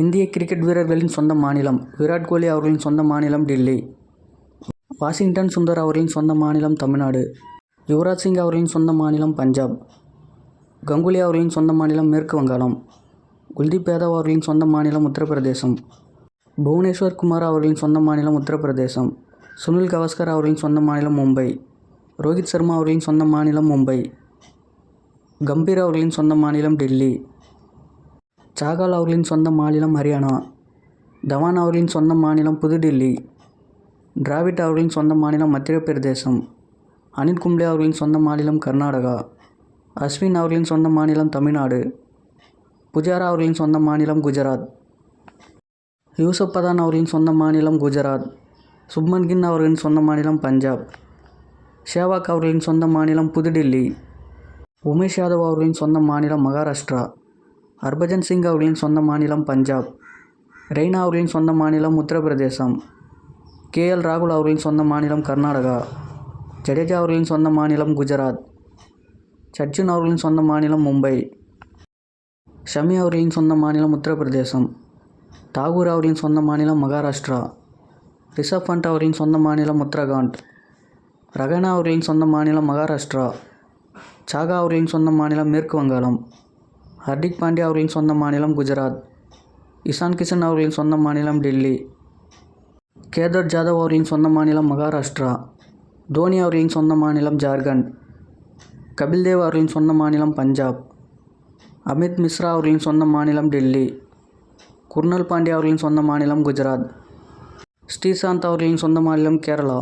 இந்திய கிரிக்கெட் வீரர்களின் சொந்த மாநிலம். விராட் கோலி அவர்களின் சொந்த மாநிலம் டில்லி. வாஷிங்டன் சுந்தர் அவர்களின் சொந்த மாநிலம் தமிழ்நாடு. யுவராஜ் சிங் அவர்களின் சொந்த மாநிலம் பஞ்சாப். கங்குலி அவர்களின் சொந்த மாநிலம் மேற்கு வங்காளம். குல்தீப் யாதவ் அவர்களின் சொந்த மாநிலம் உத்தரப்பிரதேசம். புவனேஸ்வர் குமார் அவர்களின் சொந்த மாநிலம் உத்தரப்பிரதேசம். சுனில் கவாஸ்கர் அவர்களின் சொந்த மாநிலம் மும்பை. ரோஹித் சர்மா அவர்களின் சொந்த மாநிலம் மும்பை. கம்பீர் அவர்களின் சொந்த மாநிலம் டெல்லி. சாகல் அவர்களின் சொந்த மாநிலம் ஹரியானா தவான் அவர்களின் சொந்த மாநிலம் புதுடில்லி டிராவிட் அவர்களின் சொந்த மாநிலம் மத்திய பிரதேசம் அனில் கும்ளே அவர்களின் சொந்த மாநிலம் கர்நாடகா அஸ்வின் அவர்களின் சொந்த மாநிலம் தமிழ்நாடு புஜாரா அவர்களின் சொந்த மாநிலம் குஜராத் யூசப் பதான் அவர்களின் சொந்த மாநிலம் குஜராத் சுப்மன் கின் அவர்களின் சொந்த மாநிலம் பஞ்சாப் ஷேவாக் அவர்களின் சொந்த மாநிலம் புதுடில்லி உமேஷ் யாதவ் அவர்களின் சொந்த மாநிலம் மகாராஷ்டிரா ஹர்பஜன் சிங் அவர்களின் சொந்த மாநிலம் பஞ்சாப் ரெய்னா அவர்களின் சொந்த மாநிலம் உத்தரப்பிரதேசம் கே எல் ராகுல் அவர்களின் சொந்த மாநிலம் கர்நாடகா ஜடேஜா அவர்களின் சொந்த மாநிலம் குஜராத் சச்சின் அவர்களின் சொந்த மாநிலம் மும்பை ஷமி அவர்களின் சொந்த மாநிலம் உத்தரப்பிரதேசம் தாகூர் அவர்களின் சொந்த மாநிலம் மகாராஷ்டிரா ரிஷப் பண்ட் அவர்களின் சொந்த மாநிலம் உத்தரகாண்ட் ரகனா அவர்களின் சொந்த மாநிலம் மகாராஷ்டிரா சாகா அவர்களின் சொந்த மாநிலம் மேற்கு வங்காளம் ஹர்திக் பாண்டியா அவர்களின் சொந்த மாநிலம் குஜராத் இஷான் கிஷன் அவர்களின் சொந்த மாநிலம் டெல்லி கேதர் ஜாதவ் அவர்களின் சொந்த மாநிலம் மகாராஷ்டிரா தோனி அவர்களின் சொந்த மாநிலம் ஜார்க்கண்ட் கபில் தேவ் அவர்களின் சொந்த மாநிலம் பஞ்சாப் அமித் மிஸ்ரா அவர்களின் சொந்த மாநிலம் டெல்லி குர்னல் பாண்டியா அவர்களின் சொந்த மாநிலம் குஜராத் ஸ்ரீசாந்த் அவர்களின் சொந்த மாநிலம் கேரளா.